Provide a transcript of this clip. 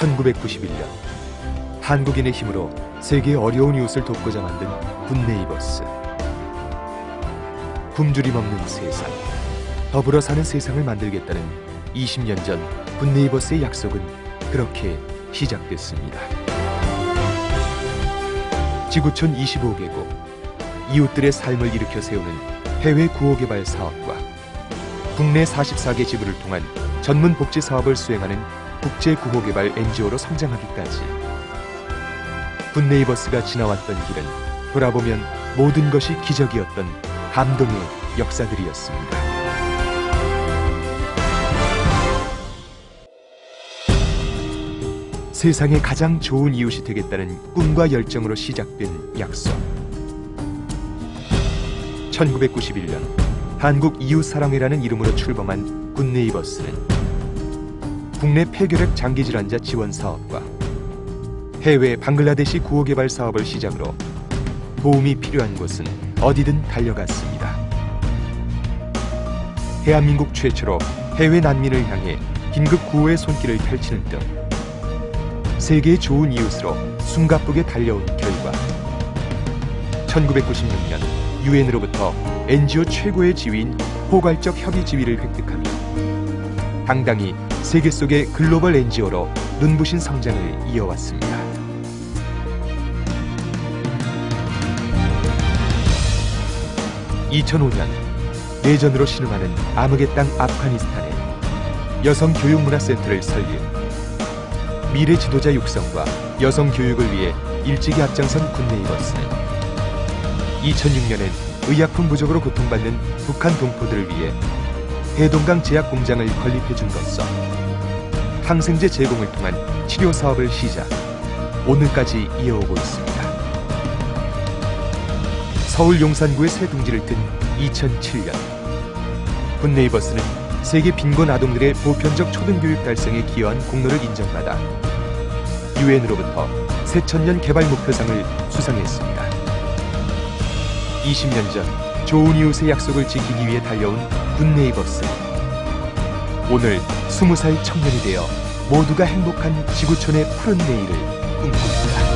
1991년 한국인의 힘으로 세계의 어려운 이웃을 돕고자 만든 굿네이버스 굶주림 없는 세상 더불어 사는 세상을 만들겠다는 20년 전 굿네이버스의 약속은 그렇게 시작됐습니다. 지구촌 25개국 이웃들의 삶을 일으켜 세우는 해외 구호개발 사업과 국내 44개 지부를 통한 전문 복지 사업을 수행하는 국제 구호개발 NGO로 성장하기까지 굿네이버스가 지나왔던 길은 돌아보면 모든 것이 기적이었던 감동의 역사들이었습니다. 세상에 가장 좋은 이웃이 되겠다는 꿈과 열정으로 시작된 약속. 1991년 한국 이웃사랑회라는 이름으로 출범한 굿네이버스는 국내 폐결핵 장기질환자 지원 사업과 해외 방글라데시 구호개발 사업을 시작으로 도움이 필요한 곳은 어디든 달려갔습니다. 대한민국 최초로 해외 난민을 향해 긴급 구호의 손길을 펼치는 등 세계의 좋은 이웃으로 숨가쁘게 달려온 결과 1996년 유엔으로부터 NGO 최고의 지위인 포괄적 협의 지위를 획득하며 당당히 세계 속의 글로벌 NGO로 눈부신 성장을 이어왔습니다. 2005년 내전으로 신음하는 암흑의 땅 아프가니스탄에 여성 교육문화센터를 설립. 미래 지도자 육성과 여성 교육을 위해 일찍이 앞장선 굿네이버스는 2006년엔 의약품 부족으로 고통받는 북한 동포들을 위해 해동강 제약 공장을 건립해 준 것서 항생제 제공을 통한 치료 사업을 시작 오늘까지 이어오고 있습니다. 서울 용산구의 새 둥지를 뜬 2007년 굿네이버스는 세계 빈곤 아동들의 보편적 초등교육 달성에 기여한 공로를 인정받아 유엔으로부터 새천년 개발 목표상을 수상했습니다. 20년 전 좋은 이웃의 약속을 지키기 위해 달려온 굿네이버스 오늘 20살 청년이 되어 모두가 행복한 지구촌의 푸른 내일을 꿈꿉니다.